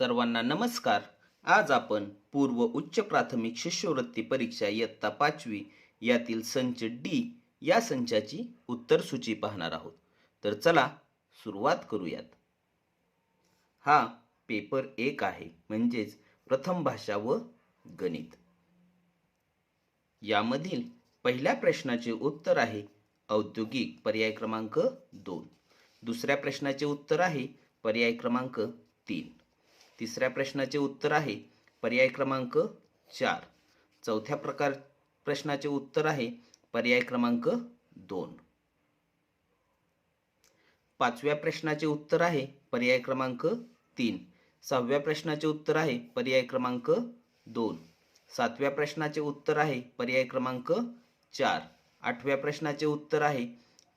सर्वांना नमस्कार. आज आपण पूर्व उच्च प्राथमिक शिष्यवृत्ती परीक्षा इयत्ता पाचवी यातील संच डी या संचाची उत्तर सूची पाहणार आहोत. तर चला सुरुवात करूयात. हा पेपर एक आहे म्हणजेच प्रथम भाषा व गणित. यामधील पहिल्या प्रश्नाचे उत्तर आहे औद्योगिक पर्याय क्रमांक दोन. दुसऱ्या प्रश्नाचे उत्तर आहे पर्याय क्रमांक तीन. तिसऱ्या प्रश्नाचे उत्तर आहे पर्याय क्रमांक चार. चौथ्या प्रकार प्रश्नाचे उत्तर आहे पर्याय क्रमांक दोन. पाचव्या प्रश्नाचे उत्तर आहे पर्याय क्रमांक तीन. सहाव्या प्रश्नाचे उत्तर आहे पर्याय क्रमांक दोन. सातव्या प्रश्नाचे उत्तर आहे पर्याय क्रमांक चार. आठव्या प्रश्नाचे उत्तर आहे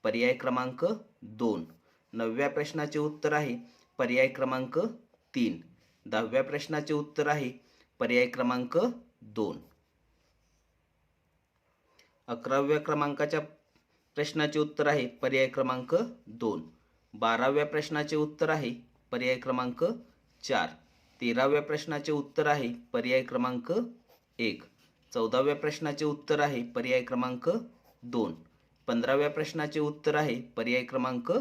पर्याय क्रमांक दोन. नवव्या प्रश्नाचे उत्तर आहे पर्याय क्रमांक तीन. दहाव्या प्रश्नाचे उत्तर आहे पर्याय क्रमांक दोन. अकराव्या क्रमांकाच्या प्रश्नाचे उत्तर आहे पर्याय क्रमांक दोन. बाराव्या प्रश्नाचे उत्तर आहे पर्याय क्रमांक चार. तेराव्या प्रश्नाचे उत्तर आहे पर्याय क्रमांक एक. चौदाव्या प्रश्नाचे उत्तर आहे पर्याय क्रमांक दोन. पंधराव्या प्रश्नाचे उत्तर आहे पर्याय क्रमांक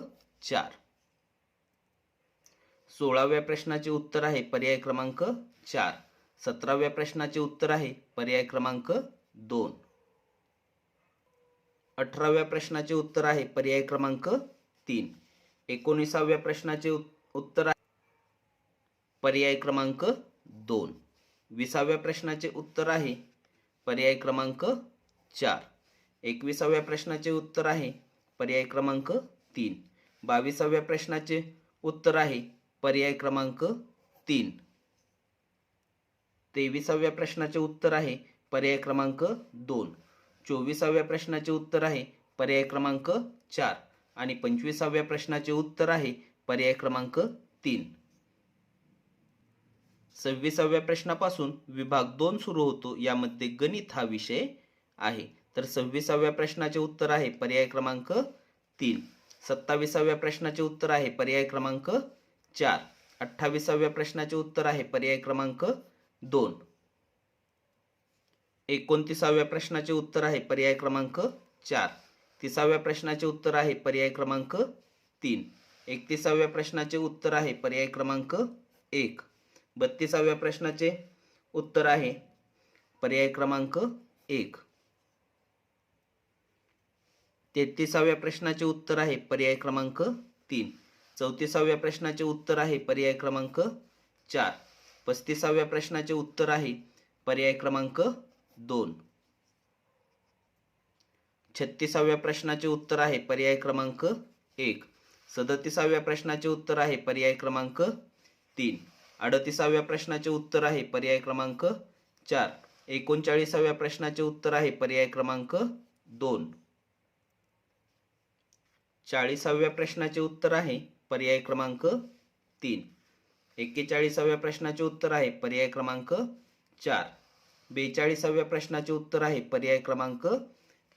चार. सोळाव्या प्रश्नाचे उत्तर आहे पर्याय क्रमांक चार. सतराव्या प्रश्नाचे उत्तर आहे पर्याय क्रमांक दोन. अठराव्या प्रश्नाचे उत्तर आहे पर्याय क्रमांक तीन. एकोणीसाव्या प्रश्नाचे उत्तर आहे पर्याय क्रमांक दोन. विसाव्या प्रश्नाचे उत्तर आहे पर्याय क्रमांक चार. एकविसाव्या प्रश्नाचे उत्तर आहे पर्याय क्रमांक तीन. बावीसाव्या प्रश्नाचे उत्तर आहे पर्याय क्रमांक तीन. तेविसाव्या प्रश्नाचे उत्तर आहे पर्याय क्रमांक दोन. चोवीसाव्या प्रश्नाचे उत्तर आहे पर्याय क्रमांक चार. आणि पंचवीसाव्या प्रश्नाचे उत्तर आहे पर्याय क्रमांक तीन. सव्वीसाव्या प्रश्नापासून विभाग दोन सुरू होतो यामध्ये गणित हा विषय आहे. तर सव्वीसाव्या प्रश्नाचे उत्तर आहे पर्याय क्रमांक तीन. सत्तावीसाव्या प्रश्नाचे उत्तर आहे पर्याय क्रमांक चार. अठ्ठावीसाव्या प्रश्नाचे उत्तर आहे पर्याय क्रमांक दोन. एकोणतीसाव्या प्रश्नाचे उत्तर आहे पर्याय क्रमांक चार. तिसाव्या प्रश्नाचे उत्तर आहे पर्याय क्रमांक तीन. एकतीसाव्या प्रश्नाचे उत्तर आहे पर्याय क्रमांक एक. बत्तीसाव्या प्रश्नाचे उत्तर आहे पर्याय क्रमांक एक. तेहतीसाव्या प्रश्नाचे उत्तर आहे पर्याय क्रमांक तीन. चौतीसाव्या प्रश्नाचे उत्तर आहे पर्याय क्रमांक चार. पस्तीसाव्या प्रश्नाचे उत्तर आहे पर्याय क्रमांक दोन. छत्तीसाव्या प्रश्नाचे उत्तर आहे पर्याय क्रमांक एक. सदतीसाव्या प्रश्नाचे उत्तर आहे पर्याय क्रमांक तीन. अडतीसाव्या प्रश्नाचे उत्तर आहे पर्याय क्रमांक चार. एकोणचाळीसाव्या प्रश्नाचे उत्तर आहे पर्याय क्रमांक दोन. चाळीसाव्या प्रश्नाचे उत्तर आहे पर्याय क्रमांक तीन. एक्केचाळीसाव्या प्रश्नाचे उत्तर आहे पर्याय क्रमांक चार. बेचाळीसाव्या प्रश्नाचे उत्तर आहे पर्याय क्रमांक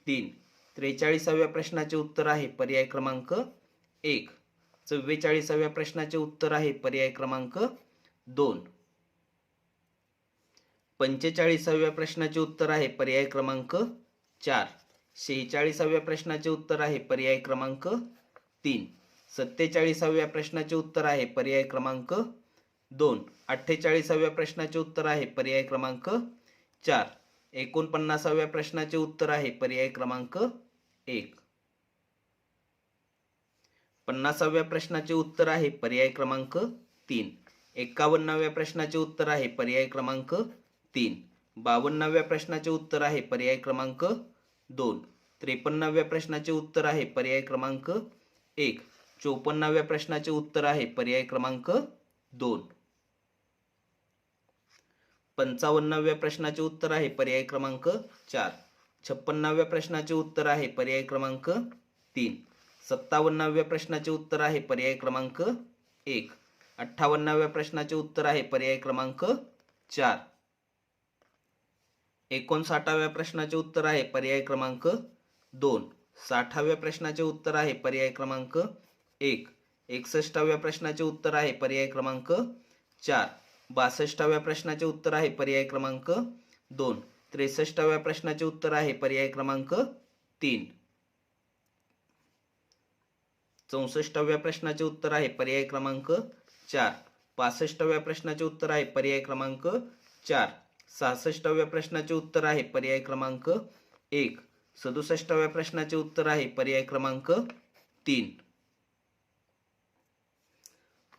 तीन. त्रेचाळीसाव्या प्रश्नाचे उत्तर आहे पर्याय क्रमांक एक. चव्वेचाळीसाव्या प्रश्नाचे उत्तर आहे पर्याय क्रमांक दोन. पंचेचाळीसाव्या प्रश्नाचे उत्तर आहे पर्याय क्रमांक चार. शेहेचाळीसाव्या प्रश्नाचे उत्तर आहे पर्याय क्रमांक तीन. सत्तेचाळीसाव्या प्रश्नाचे उत्तर आहे पर्याय क्रमांक दोन. अठ्ठेचाळीसाव्या प्रश्नाचे उत्तर आहे पर्याय क्रमांक चार. एकोणपन्नासाव्या प्रश्नाचे उत्तर आहे पर्याय क्रमांक एक. पन्नासाव्या प्रश्नाचे उत्तर आहे पर्याय क्रमांक तीन. एकावन्नाव्या प्रश्नाचे उत्तर आहे पर्याय क्रमांक तीन. बावन्नाव्या प्रश्नाचे उत्तर आहे पर्याय क्रमांक दोन. त्रेपन्नाव्या प्रश्नाचे उत्तर आहे पर्याय क्रमांक एक. चोपन्नाव्या प्रश्नाचे उत्तर आहे पर्याय क्रमांक दोन. पंचावन्नाव्या प्रश्नाचे उत्तर आहे पर्याय क्रमांक चार. छप्पन्नाव्या प्रश्नाचे उत्तर आहे पर्याय क्रमांक तीन. सत्तावन्नाव्या प्रश्नाचे उत्तर आहे पर्याय क्रमांक एक. अठ्ठावन्नाव्या प्रश्नाचे उत्तर आहे पर्याय क्रमांक चार. एकोणसाठाव्या प्रश्नाचे उत्तर आहे पर्याय क्रमांक दोन. साठाव्या प्रश्नाचे उत्तर आहे पर्याय क्रमांक एक. एकसष्टाव्या प्रश्नाचे उत्तर आहे पर्याय क्रमांक चार. बासष्टाव्या प्रश्नाचे उत्तर आहे पर्याय क्रमांक दोन. त्रेसष्टाव्या प्रश्नाचे उत्तर आहे पर्याय क्रमांक तीन. चौसष्टाव्या प्रश्नाचे उत्तर आहे पर्याय क्रमांक चार. पासष्टाव्या प्रश्नाचे उत्तर आहे पर्याय क्रमांक चार. सहासष्टाव्या प्रश्नाचे उत्तर आहे पर्याय क्रमांक एक. सदुसष्टाव्या प्रश्नाचे उत्तर आहे पर्याय क्रमांक तीन.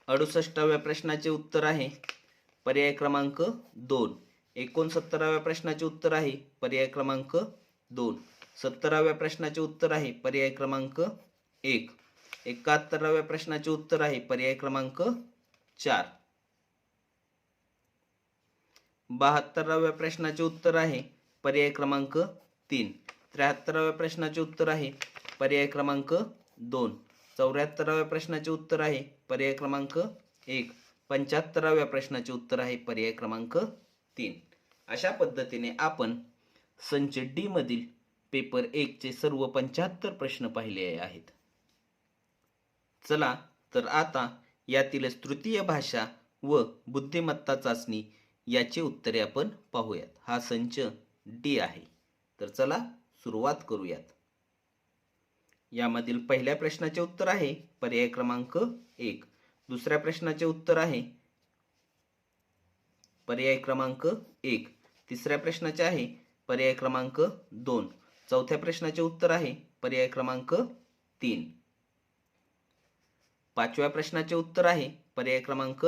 अडुसष्टाव्या प्रश्नाचे उत्तर आहे. पर्याय क्रमांक दोन. एकोणसत्तराव्या प्रश्नाचे उत्तर आहे. पर्याय क्रमांक दोन. सत्तराव्या प्रश्नाचे उत्तर आहे. पर्याय क्रमांक एक. एकाहत्तराव्या प्रश्नाचे उत्तर आहे. पर्याय क्रमांक चार. बहात्तराव्या प्रश्नाचे उत्तर आहे. पर्याय क्रमांक तीन. त्र्याहत्तराव्या प्रश्नाचे उत्तर आहे. पर्याय क्रमांक दोन. चौऱ्याहत्तराव्या प्रश्नाचे उत्तर आहे. पर्याय क्रमांक एक. पंच्याहत्तराव्या प्रश्नाचे उत्तर आहे. पर्याय क्रमांक तीन. अशा पद्धतीने आपण संच डी मधील पेपर एकचे सर्व पंच्याहत्तर प्रश्न पाहिले आहेत. चला तर आता यातीलच तृतीय भाषा व बुद्धिमत्ता चाचणी याची उत्तरे आपण पाहूयात. हा संच डी आहे. तर चला सुरुवात करूयात. यामधील पहिल्या प्रश्नाचे उत्तर आहे पर्याय क्रमांक एक. दुसऱ्या प्रश्नाचे उत्तर आहे पर्याय क्रमांक एक. तिसऱ्या प्रश्नाचे आहे पर्याय क्रमांक दोन. चौथ्या प्रश्नाचे उत्तर आहे पर्याय क्रमांक तीन. पाचव्या प्रश्नाचे उत्तर आहे पर्याय क्रमांक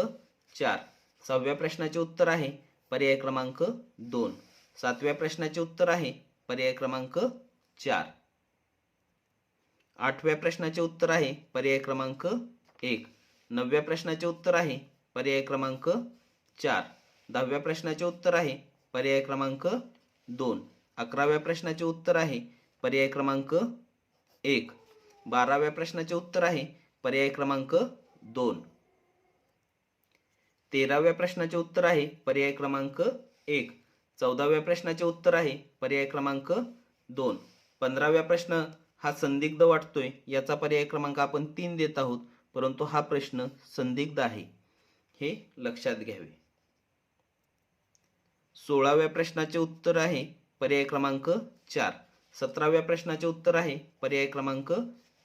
चार. सहाव्या प्रश्नाचे उत्तर आहे पर्याय क्रमांक दोन. सातव्या प्रश्नाचे उत्तर आहे पर्याय क्रमांक चार. आठव्या प्रश्नाचे उत्तर आहे पर्याय क्रमांक एक. नवव्या प्रश्नाचे उत्तर आहे पर्याय क्रमांक चार. दहाव्या प्रश्नाचे उत्तर आहे पर्याय क्रमांक दोन. अकराव्या प्रश्नाचे उत्तर आहे पर्याय क्रमांक एक. बाराव्या प्रश्नाचे उत्तर आहे पर्याय क्रमांक दोन. तेराव्या प्रश्नाचे उत्तर आहे पर्याय क्रमांक एक. चौदाव्या प्रश्नाचे उत्तर आहे पर्याय क्रमांक दोन. पंधराव्या प्रश्न हा संदिग्ध वाटतोय याचा पर्याय क्रमांक आपण तीन देत आहोत परंतु हा प्रश्न संदिग्ध आहे. हे लक्षात घ्यावे. सोळाव्या प्रश्नाचे उत्तर आहे पर्याय क्रमांक चार. सतराव्या प्रश्नाचे उत्तर आहे पर्याय क्रमांक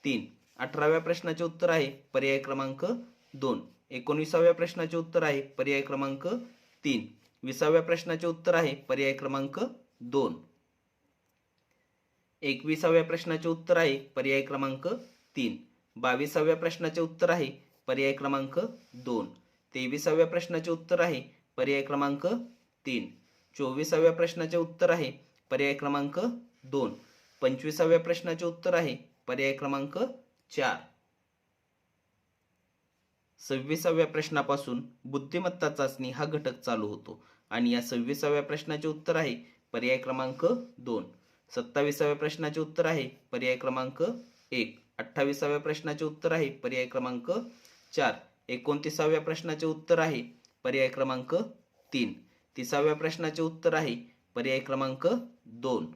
तीन. अठराव्या प्रश्नाचे उत्तर आहे पर्याय क्रमांक दोन. एकोणीसाव्या प्रश्नाचे उत्तर आहे पर्याय क्रमांक तीन. विसाव्या प्रश्नाचे उत्तर आहे पर्याय क्रमांक दोन. एकविसाव्या प्रश्नाचे उत्तर आहे पर्याय क्रमांक तीन. बावीसाव्या प्रश्नाचे उत्तर आहे पर्याय क्रमांक दोन. तेविसाव्या प्रश्नाचे उत्तर आहे पर्याय क्रमांक तीन. चोवीसाव्या प्रश्नाचे उत्तर आहे पर्याय क्रमांक दोन. पंचवीसाव्या प्रश्नाचे उत्तर आहे पर्याय क्रमांक चार. सव्वीसाव्या प्रश्नापासून बुद्धिमत्ता चाचणी हा घटक चालू होतो. आणि या सव्वीसाव्या प्रश्नाचे उत्तर आहे पर्याय क्रमांक दोन. सत्तावीसाव्या प्रश्नाचे उत्तर आहे पर्याय क्रमांक एक. अठ्ठावीसाव्या प्रश्नाचे उत्तर आहे पर्याय क्रमांक चार. एकोणतीसाव्या प्रश्नाचे उत्तर आहे पर्याय क्रमांक तीन. तिसाव्या प्रश्नाचे उत्तर आहे पर्याय क्रमांक दोन.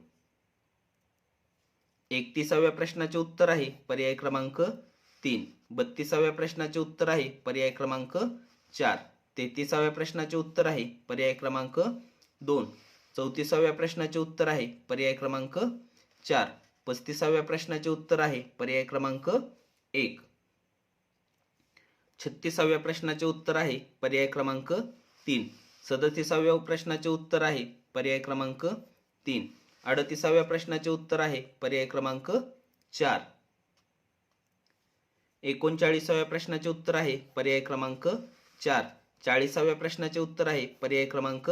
एकतीसाव्या प्रश्नाचे उत्तर आहे पर्याय क्रमांक तीन. बत्तीसाव्या प्रश्नाचे उत्तर आहे पर्याय क्रमांक चार. तेहतीसाव्या प्रश्नाचे उत्तर आहे पर्याय क्रमांक दोन. चौतीसाव्या प्रश्नाचे उत्तर आहे. पर्याय क्रमांक चार. पस्तीसाव्या प्रश्नाचे उत्तर आहे. पर्याय क्रमांक एक. छत्तीसाव्या प्रश्नाचे उत्तर आहे. पर्याय क्रमांक तीन. सदतीसाव्या प्रश्नाचे उत्तर आहे. पर्याय क्रमांक तीन. अडतीसाव्या प्रश्नाचे उत्तर आहे. पर्याय क्रमांक चार. एकोणचाळीसाव्या प्रश्नाचे उत्तर आहे. पर्याय क्रमांक चार. चाळीसाव्या प्रश्नाचे उत्तर आहे. पर्याय क्रमांक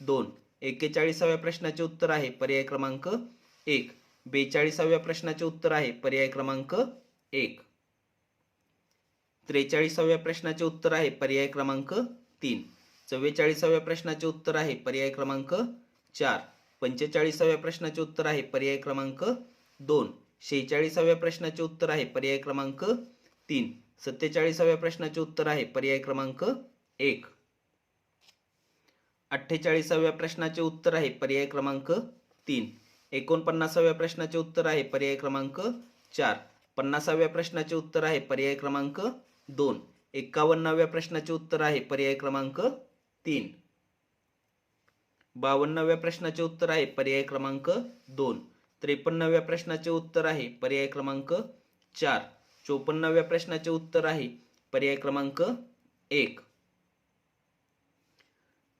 दोन. एक्केचाळीसाव्या प्रश्नाचे उत्तर आहे पर्याय क्रमांक एक. बेचाळीसाव्या प्रश्नाचे उत्तर आहे पर्याय क्रमांक एक. त्रेचाळीसाव्या प्रश्नाचे उत्तर आहे पर्याय क्रमांक तीन. चव्वेचाळीसाव्या प्रश्नाचे उत्तर आहे पर्याय क्रमांक चार. पंचेचाळीसाव्या प्रश्नाचे उत्तर आहे पर्याय क्रमांक दोन. शेहेचाळीसाव्या प्रश्नाचे उत्तर आहे पर्याय क्रमांक तीन. सत्तेचाळीसाव्या प्रश्नाचे उत्तर आहे पर्याय क्रमांक एक. अठ्ठेचाळीसाव्या प्रश्नाचे उत्तर आहे पर्याय क्रमांक तीन. एकोणपन्नासाव्या प्रश्नाचे उत्तर आहे पर्याय क्रमांक चार. पन्नासाव्या प्रश्नाचे उत्तर आहे पर्याय क्रमांक दोन. एक्कावन्नाव्या प्रश्नाचे उत्तर आहे पर्याय क्रमांक तीन. बावन्नाव्या प्रश्नाचे उत्तर आहे पर्याय क्रमांक दोन. त्रेपन्नाव्या प्रश्नाचे उत्तर आहे पर्याय क्रमांक चार. चोपन्नाव्या प्रश्नाचे उत्तर आहे पर्याय क्रमांक एक.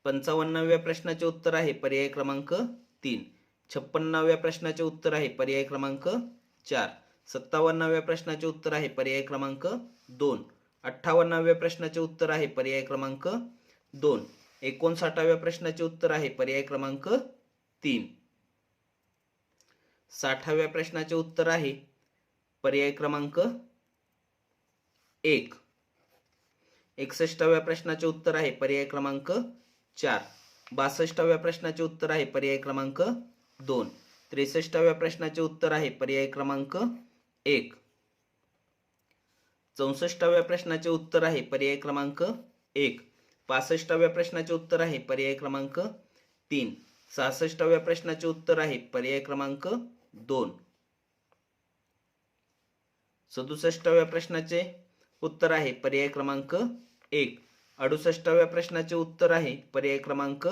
पंचावन्नाव्या प्रश्नाचे उत्तर आहे पर्याय क्रमांक तीन. छप्पन्नाव्या प्रश्नाचे उत्तर आहे पर्याय क्रमांक चार. सत्तावन्नाव्या प्रश्नाचे उत्तर आहे पर्याय क्रमांक दोन. अठ्ठावन्नाव्या प्रश्नाचे उत्तर आहे पर्याय क्रमांक दोन. एकोणसाठाव्या प्रश्नाचे उत्तर आहे पर्याय क्रमांक तीन. साठाव्या प्रश्नाचे उत्तर आहे पर्याय क्रमांक एक. एकसष्टाव्या प्रश्नाचे उत्तर आहे पर्याय क्रमांक चार. बासष्टाव्या प्रश्नाचे उत्तर आहे पर्याय क्रमांक दोन. त्रेसष्टाव्या प्रश्नाचे उत्तर आहे पर्याय क्रमांक एक. चौसष्टाव्या प्रश्नाचे उत्तर आहे पर्याय क्रमांक एक. पासष्टाव्या प्रश्नाचे उत्तर आहे पर्याय क्रमांक तीन. सहासष्टाव्या प्रश्नाचे उत्तर आहे पर्याय क्रमांक दोन. सदुसष्टाव्या प्रश्नाचे उत्तर आहे पर्याय क्रमांक एक. अडुसष्टाव्या प्रश्नाचे उत्तर आहे पर्याय क्रमांक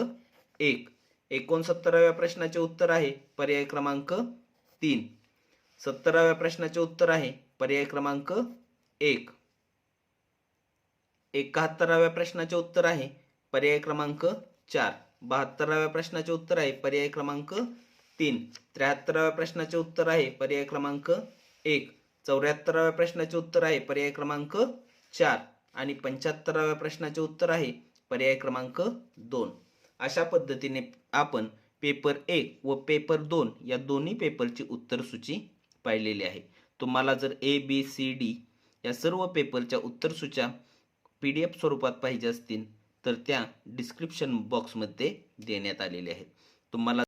एक. एकोणसत्तराव्या प्रश्नाचे उत्तर आहे पर्याय क्रमांक तीन. सत्तराव्या प्रश्नाचे उत्तर आहे पर्याय क्रमांक एक. एकाहत्तराव्या प्रश्नाचे उत्तर आहे पर्याय क्रमांक चार. बहात्तराव्या प्रश्नाचे उत्तर आहे पर्याय क्रमांक तीन. त्र्याहत्तराव्या प्रश्नाचे उत्तर आहे पर्याय क्रमांक एक. चौऱ्याहत्तराव्या प्रश्नाचे उत्तर आहे पर्याय क्रमांक चार. आणि पंच्याहत्तराव्या प्रश्नाचे उत्तर आहे. पर्याय क्रमांक दोन. अशा पद्धतीने आपण पेपर एक व पेपर दोन या दोन्ही पेपरची उत्तरसूची पाहिलेली आहे. तुम्हाला जर ए बी सी डी या सर्व पेपरच्या उत्तरसूच्या पी डी एफ स्वरूपात पाहिजे असतील तर त्या डिस्क्रिप्शन बॉक्समध्ये देण्यात आलेल्या आहेत. तुम्हाला